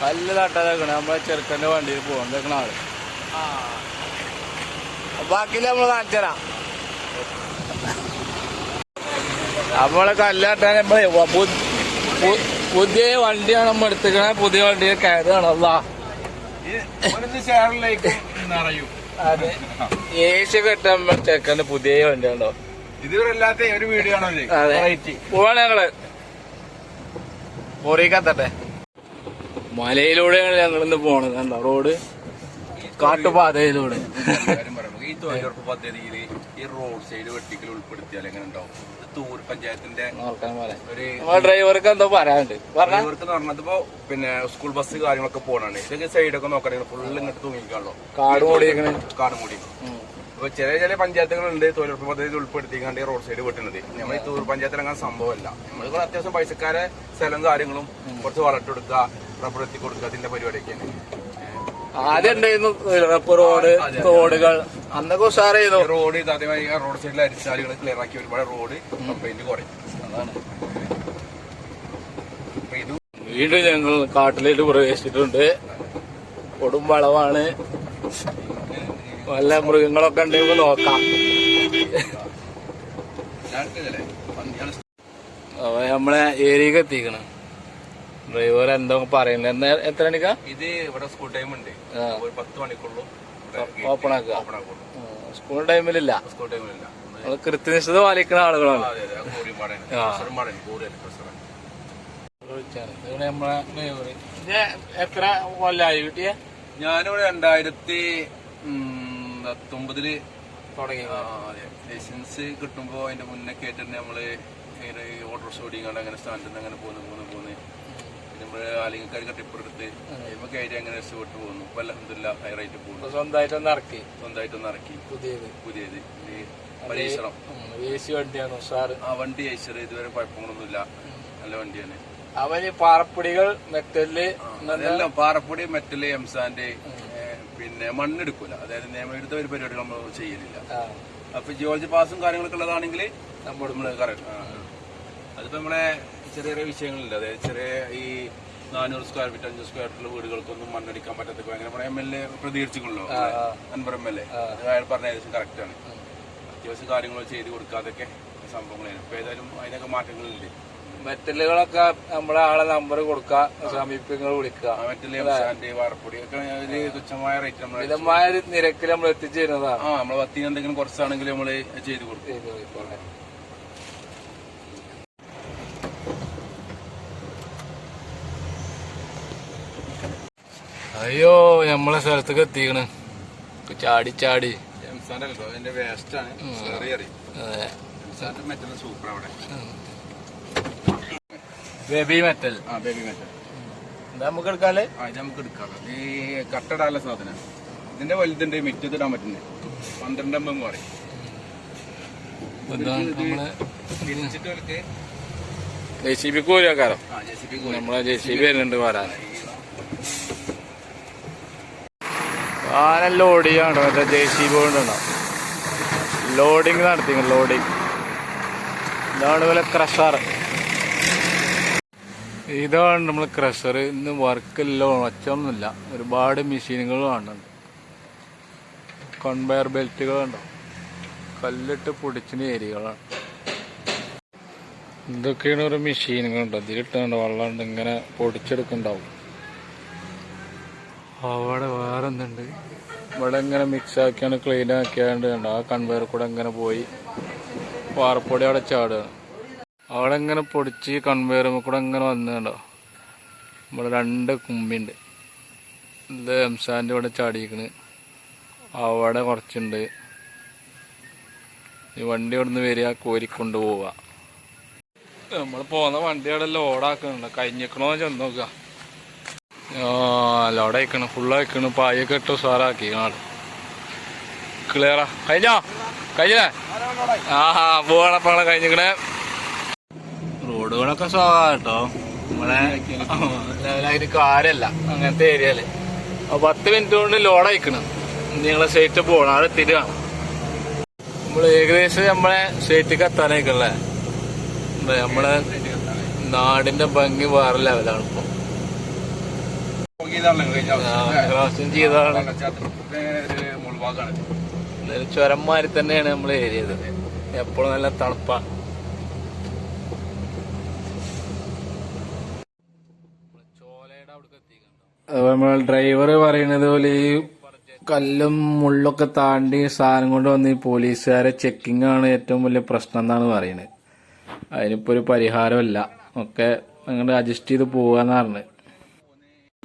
കല്ല് തട്ടാതാക്കണ നമ്മളെ ചെറുക്കന്റെ വണ്ടിയിൽ പോകാൻ തേക്കണ ആൾ. ബാക്കിയില്ല നമ്മൾ കാണിച്ചരാം നമ്മളെ കല്ലാട്ടാൻ നമ്മളെ പുതിയ വണ്ടിയാണ് നമ്മൾ എടുത്തിക്കണ പുതിയ വണ്ടിയെ കയറുകയാണ് അല്ലാ അതെ. ഏഷ്യ കെട്ട നമ്മൾ ചെറുക്കന്റെ പുതിയ വണ്ടിയാണോ ഇതുവരെ അല്ലാത്ത ഒരു വീഡിയോ ആണോ ഇത്? അതെ. Variety. പോവാണ് ഞങ്ങൾ? പോറിക്കത്തട്ടെ മലയിലൂടെയാണ് ഞങ്ങൾ ഇന്ന് പോണത്. കണ്ടോ? റോഡ് കാട്ടുപാതയിലൂടെ. ഈ തൊഴിലുറപ്പ് പദ്ധതിയിൽ ഈ റോഡ് സൈഡ് വെട്ടിക്കൽ ഉൾപ്പെടുത്തിയാൽ എങ്ങനെ ഉണ്ടാവും? തൂർ പഞ്ചായത്തിന്റെ ഡ്രൈവർക്ക് എന്തോ പറയാനുണ്ട്. പറഞ്ഞത് ഇപ്പോ പിന്നെ സ്കൂൾ ബസ് കാര്യങ്ങളൊക്കെ പോണാണ് ഇതൊക്കെ സൈഡൊക്കെ നോക്കണെങ്കിൽ ഫുള്ള് ഇങ്ങോട്ട് തൂങ്ങിക്കാണല്ലോ. കാട് മൂടി കാട് മൂടി. അപ്പൊ ചെറിയ ചില പഞ്ചായത്തുകളുണ്ട് തൊഴിലുറപ്പ് പദ്ധതി ഉൾപ്പെടുത്തിക്കാണ്ട് റോഡ് സൈഡ് വെട്ടുന്നത്. നമ്മൾ ഈ തൂർ പഞ്ചായത്തിൽ അങ്ങനെ സംഭവമല്ല നമ്മൾ അത്യാവശ്യം പൈസക്കാരെ സ്ഥലം കാര്യങ്ങളും കുറച്ച് വളർത്തെടുക്കുക റബ്ബർ എത്തി കൊടുക്കുക അതിന്റെ പരിപാടിയൊക്കെയാണ് ആദ്യം ഉണ്ടായിരുന്നു റബ്ബർ റോഡ് റോഡുകൾ അന്നൊക്കെ ഉഷാറായിരുന്നു. ചെയ്തു റോഡ് അതേമാതിരി റോഡ് സൈഡിലെ അരിച്ചാലുകൾ ക്ലിയർ ആക്കി ഒരുപാട് റോഡ് കംപ്ലൈന്റ് കുറയും. അതാണ്. വീണ്ടും ഞങ്ങൾ കാട്ടിലേക്ക് പ്രവേശിച്ചിട്ടുണ്ട്. കൊടും വളവാണ്. വല്ല മൃഗങ്ങളൊക്കെ ഉണ്ടെങ്കിൽ നോക്കാം. നമ്മളെ ഏരിയക്ക് എത്തിക്കണം. ഡ്രൈവർ എന്തോ പറയുന്നത് എത്ര മണിക്കാ? ഇത് ഇവിടെ സ്കൂൾ ടൈം ഉണ്ട്. ഒരു പത്ത് മണിക്കുള്ളൂ. ഓപ്പൺ ആക്കുക. സ്കൂൾ ടൈമിലില്ല സ്കൂൾ ടൈമിലില്ല നമ്മൾ കൃത്യനിഷ്ഠത പാലിക്കുന്ന ആളുകളാണ്. എത്ര കൊല്ലായി കിട്ടിയ? ഞാനിവിടെ രണ്ടായിരത്തി പത്തൊമ്പതിൽ തുടങ്ങി ലൈസൻസ് കിട്ടുമ്പോ അതിന്റെ മുന്നേ കേട്ടിട്ട് നമ്മൾ ഇങ്ങനെ ഈ ഓട്ടോറിക്ഷ ഓടിക്കാണ്ട് അങ്ങനെ സ്റ്റാൻഡിൽ നിന്ന് അങ്ങനെ പോകുന്നു പോകുന്നു പിന്നെ. നമ്മൾ ആലിങ്ങക്കാർക്ക് ടിപ്പ് എടുത്ത് ഇപ്പൊ കയറി അങ്ങനെ രക്ഷപ്പെട്ട് പോകുന്നു. ഇപ്പൊ അലഹമില്ല ഹൈറായിട്ട് പോകുന്നു. സ്വന്തമായിട്ടൊന്ന് ഇറക്കി. സ്വന്തമായിട്ടൊന്ന് ഇറക്കി. പുതിയത്. പുതിയത്. പരീക്ഷണം. എ സി വണ്ടിയാണ് ഉഷാറ്. ആ വണ്ടി അയച്ചത് ഇതുവരെ കുഴപ്പങ്ങളൊന്നുമില്ല. നല്ല വണ്ടിയാണ്. ഈ പാറപ്പൊടികൾ മെറ്റൽ എല്ലാം പാറപ്പൊടി മെറ്റൽ എംസാന്റെ പിന്നെ മണ്ണെടുക്കൂല. അതായത് നിയമമെടുത്ത ഒരു പരിപാടികൾ നമ്മൾ ചെയ്യലില്ല. അപ്പൊ ജിയോളജി പാസും കാര്യങ്ങളൊക്കെ ഉള്ളതാണെങ്കിൽ നമ്മൾ നമ്മൾ അതിപ്പോ നമ്മളെ ചെറിയ ചെറിയ വിഷയങ്ങളുണ്ട്. അതായത് ചെറിയ ഈ നാനൂറ് സ്ക്വയർ ഫീറ്റ് അഞ്ഞൂറ് സ്ക്വയർ ഫീറ്റുള്ള വീടുകൾക്കൊന്നും മണ്ണടിക്കാൻ പറ്റത്തില്ല ഭയങ്കര നമ്മുടെ എം എൽ എ പ്രതികരിച്ചിട്ടുള്ളൂ അൻപർ എം എൽ എ അയാൾ പറഞ്ഞ ഏകദേശം കറക്റ്റ് ആണ്. അത്യാവശ്യം കാര്യങ്ങൾ ചെയ്ത് കൊടുക്കാതൊക്കെ സംഭവങ്ങളാണ് ഇപ്പൊ ഏതായാലും അതിനൊക്കെ മാറ്റങ്ങളുണ്ട് മെറ്റലുകളൊക്കെ നമ്മളെ ആളെ നമ്പർ കൊടുക്കുക സമീപങ്ങൾ വിളിക്കുക നമ്മൾ മിതമായ നിരക്കിൽ നമ്മൾ എത്തിച്ചേരുന്നതാണ് ആ. നമ്മളെ പത്തിന് എന്തെങ്കിലും കുറച്ചാണെങ്കിൽ നമ്മൾ ചെയ്ത് കൊടുക്കും. അയ്യോ നമ്മളെ സ്ഥലത്തേക്ക് എത്തിക്കണ്. ചാടി ചാടി. ബേബി മെറ്റൽ ആ ബേബി മെറ്റൽ എന്താ നമുക്ക് എടുക്കാല്ലേ? ആ ഇത് നമുക്ക് എടുക്കാം. ഈ കട്ടടാല സാധനം ഇതിന്റെ വലുതുണ്ട് മിറ്റത്തിടാൻ പറ്റുന്നത് പന്ത്രണ്ട് എം എം പറയും ജെ സി ബി കൂലിയാക്കാരോ ആ ജെ സി പി നമ്മളെ ജെ സി ബി വരുന്നുണ്ട് വരാൻ. ആന ലോഡ് ചെയ്യാണ്ടോ മറ്റേ ജെ സി ബി കൊണ്ടുണ്ടോ ലോഡിങ് നടത്തി ലോഡിങ്. ഇതാണ് പോലെ ക്രഷർ ഇതാണ് നമ്മൾ ക്രഷർ ഇന്ന് വർക്കില്ല ഒച്ചൊന്നുമില്ല. ഒരുപാട് മെഷീനുകൾ കാണുന്നുണ്ട്. കൺവെയർ ബെൽറ്റുകളുണ്ടോ കല്ലിട്ട് പൊടിച്ചിന് ഏരിയകളാണ് ഇതൊക്കെയാണ് ഒരു മെഷീനുകളുണ്ട് ഇതിലിട്ടുണ്ട് വെള്ളം ഉണ്ട് ഇങ്ങനെ പൊടിച്ചെടുക്കുന്നുണ്ടാവും. അവിടെ വേറെ എന്തുണ്ട് ഇവിടെ ഇങ്ങനെ മിക്സ് ആക്കിയാണ് ക്ലീൻ ആക്കിയാണ്ട് ആ കൺവെയർ കൂടെ ഇങ്ങനെ പോയി. പാറപ്പൊടി അവിടെ ചാടുകയാണ്. അവിടെ ഇങ്ങനെ പൊടിച്ച് കൺവെയർ കൂടെ ഇങ്ങനെ വന്നുണ്ടോ ഇവിടെ രണ്ട് കുമ്പിണ്ട്. ഇത് എംസാന്റെ ഇവിടെ ചാടിയിരിക്കണ്. അവിടെ കുറച്ചുണ്ട്. ഈ വണ്ടി ഇവിടെ നിന്ന് വരിക കോരിക്കൊണ്ട് പോവുക. നമ്മൾ പോന്ന വണ്ടി അവിടെ ലോഡാക്കുന്നുണ്ട് കഴിഞ്ഞിക്കണോ ചെന്ന് നോക്കുക. ലോഡ് അയക്കണം. ഫുള്ള് അയക്കണം. പായൊക്കെ ഇട്ട് സാറാക്കി ആൾ ക്ലിയറാ കഴിഞ്ഞോ? കഴിഞ്ഞേ ആ പോവാണപ്പാണ് കഴിഞ്ഞിക്കണേ. റോഡുകളൊക്കെ സ്വാഭാ കേട്ടോ. നമ്മളെ ലെവലായിട്ട് കാര്യല്ല. അങ്ങനത്തെ ഏരിയയിൽ അപ്പൊ പത്ത് മിനിറ്റ് കൊണ്ട് ലോഡ് അയക്കണം. നിങ്ങളെ സൈറ്റ് പോകണം അവിടെ തിരുവാണ് നമ്മൾ ഏകദേശം നമ്മളെ സൈറ്റിക്ക് എത്താനായിക്കല്ലേ നമ്മളെ നാടിന്റെ ഭംഗി വേറെ ലെവലാണ് ഇപ്പൊ. ചെയ്താണല്ലോ കഴിഞ്ഞ പ്രാവശ്യം. പ്രാവശ്യം ചെയ്തതാണ്. വെള്ളച്ചാട്ടത്തിന്റെ ഒരു മുൾഭാഗമാണ് എന്തായാലും ചുരന്മാരി തന്നെയാണ് നമ്മൾ ഏരിയത് എപ്പോഴും നല്ല തണുപ്പാ. നമ്മൾ ഡ്രൈവർ പറയുന്നത് പോലെ ഈ കല്ലും മുള്ളൊക്കെ താണ്ടി സാധനം കൊണ്ട് വന്ന് ഈ പോലീസുകാരെ ചെക്കിംഗ് ആണ് ഏറ്റവും വലിയ പ്രശ്നം എന്നാണ് പറയുന്നത്. അതിനിപ്പോ ഒരു പരിഹാരമല്ല. ഒക്കെ അങ്ങോട്ട് അഡ്ജസ്റ്റ് ചെയ്ത്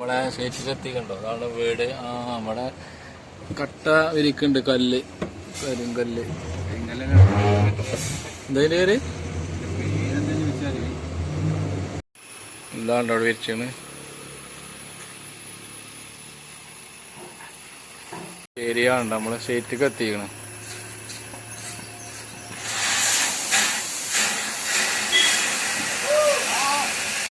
പോവാന്ന് പറഞ്ഞത് നമ്മളെ കണ്ടോ അതാണ് വീട്. ആ നമ്മുടെ കട്ട വിരിക്കുന്നുണ്ട് കല്ല്. കരിങ്കല്ല് കല്ല്. എന്തായാലും പേര്? എന്താണ്ടോ അവിടെ വിരിച്ചാണ് ഏരിയ ഉണ്ട് നമ്മളെ സേറ്റ് എത്തിക്കണം.